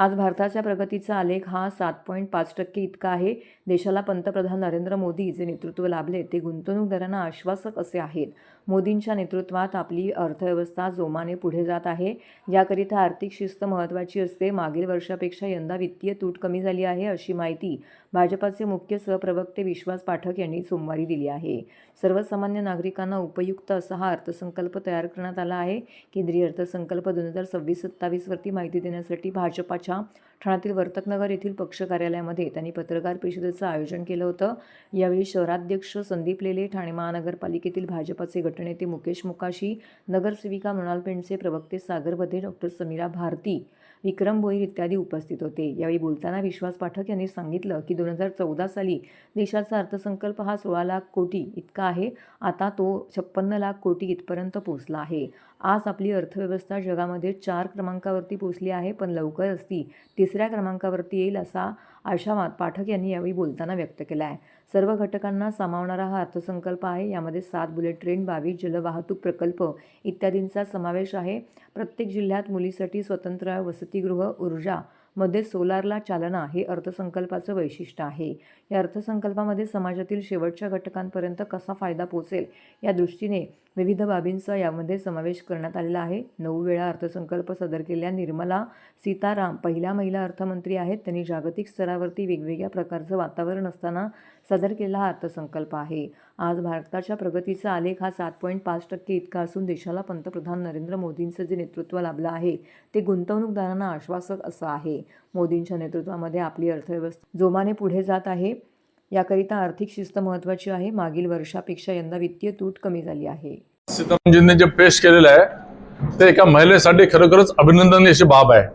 आज भारताच्या प्रगतीचा आलेख हा सात पॉईंट पाच टक्के इतका आहे. देशाला पंतप्रधान नरेंद्र मोदी जे नेतृत्व लाभले ते गुंतवणूकदारांना आश्वासक असे आहेत. मोदींच्या नेतृत्वात आपली अर्थव्यवस्था जोमाने पुढे जात आहे. याकरिता आर्थिक शिस्त महत्त्वाची असते. मागील वर्षापेक्षा यंदा वित्तीय तूट कमी झाली आहे अशी माहिती भाजपाचे मुख्य सहप्रवक्ते विश्वास पाठक यांनी सोमवारी दिली आहे. सर्वसामान्य नागरिकांना उपयुक्त असा हा अर्थसंकल्प तयार करण्यात आला आहे. केंद्रीय अर्थसंकल्प दोन हजार सव्वीस सत्तावीसवरती माहिती देण्यासाठी भाजपाच्या ठाण्यातील वर्तकनगर येथील पक्ष कार्यालयामध्ये त्यांनी पत्रकार परिषदेचं आयोजन केलं होतं. यावेळी शहराध्यक्ष संदीप लेले ठाणे महानगरपालिकेतील भाजपाचे गटनेते मुकेश मुकाशी नगरसेविका मृणाल पेंडचे प्रवक्ते सागर बधे डॉक्टर समीरा भारती विक्रम भोईर इत्यादी उपस्थित होते. यावेळी बोलताना विश्वास पाठक यांनी सांगितलं की दोन हजार चौदा साली देशाचा अर्थसंकल्प हा सोळा लाख कोटी इतका आहे. आता तो छप्पन्न लाख कोटी इथपर्यंत पोहोचला आहे. आज आपली अर्थव्यवस्था जगामध्ये चार क्रमांकावरती पोहोचली आहे पण लवकरच ती तिसऱ्या क्रमांकावरती येईल असा आशावाद पाठक यांनी यावेळी बोलताना व्यक्त केला आहे सर्व घटकांना सामावणारा हा अर्थसंकल्प आहे. यामध्ये सात बुलेट ट्रेन बावीस जलवाहतूक प्रकल्प इत्यादींचा समावेश आहे. प्रत्येक जिल्ह्यात मुलीसाठी स्वतंत्र वसतिगृह ऊर्जा मध्ये सोलारला चालना हे अर्थसंकल्पाचं वैशिष्ट्य आहे. या अर्थसंकल्पामध्ये समाजातील शेवटच्या घटकांपर्यंत कसा फायदा पोचेल या दृष्टीने विविध बाबींचा यामध्ये समावेश करण्यात आलेला आहे. नऊ वेळा अर्थसंकल्प सादर केलेल्या निर्मला सीताराम पहिल्या महिला अर्थमंत्री आहेत. त्यांनी जागतिक स्तरावरती वेगवेगळ्या प्रकारचं वातावरण असताना सादर केलेला हा अर्थसंकल्प आहे. आज भारताच्या प्रगतीचा आलेख हा सात पॉईंट पाच टक्के इतका असून देशाला पंतप्रधान नरेंद्र मोदींचं जे नेतृत्व लाभलं आहे ते गुंतवणूकदारांना आश्वासक असं आहे. मोदींच्या नेतृत्वामध्ये आपली अर्थव्यवस्था जोमाने पुढे जात आहे. याकरिता आर्थिक शिस्त महत्त्वाची आहे. मागील वर्षापेक्षा यंदा वित्तीय तूट कमी झाली आहे. सीतारामजींनी जे पेश केलेलं आहे ते एका महिलेसाठी खरोखरच अभिनंदनीय अशी बाब आहे.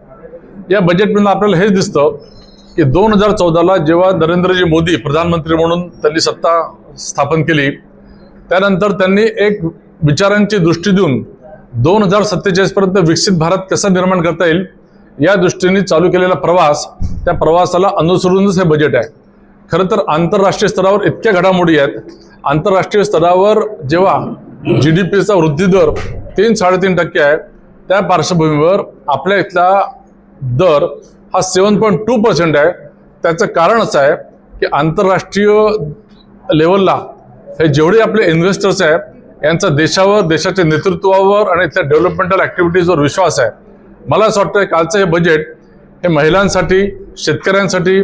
या बजेटमधून आपल्याला हेच दिसतं की दोन हजार चौदाला जेव्हा नरेंद्रजी मोदी प्रधानमंत्री म्हणून त्यांनी सत्ता स्थापन केली त्यानंतर त्यांनी एक विचारांची दृष्टी देऊन दोन हजार सत्तेचाळीसपर्यंत विकसित भारत कसा निर्माण करता येईल या दृष्टीने चालू केलेला प्रवास त्या प्रवासाला अनुसरूनच हे बजेट आहे. खरं तर आंतरराष्ट्रीय स्तरावर इतक्या घडामोडी आहेत. आंतरराष्ट्रीय स्तरावर जेव्हा जी डी पीचा वृद्धी दर तीन साडेतीन टक्के आहे त्या पार्श्वभूमीवर आपल्या इथला दर हा सेवन पॉईंट टू पर्सेंट आहे. त्याचं कारण असं आहे की आंतरराष्ट्रीय लेवलला हे जेवढे आपले इन्व्हेस्टर्स आहेत यांचा देशावर देशाच्या नेतृत्वावर आणि इथल्या डेव्हलपमेंटल ॲक्टिव्हिटीजवर विश्वास आहे. मला असं वाटतं कालचं हे बजेट हे महिलांसाठी शेतकऱ्यांसाठी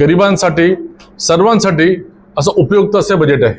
गरिबांसाठी सर्वांसाठी असं उपयुक्त असे बजेट आहे.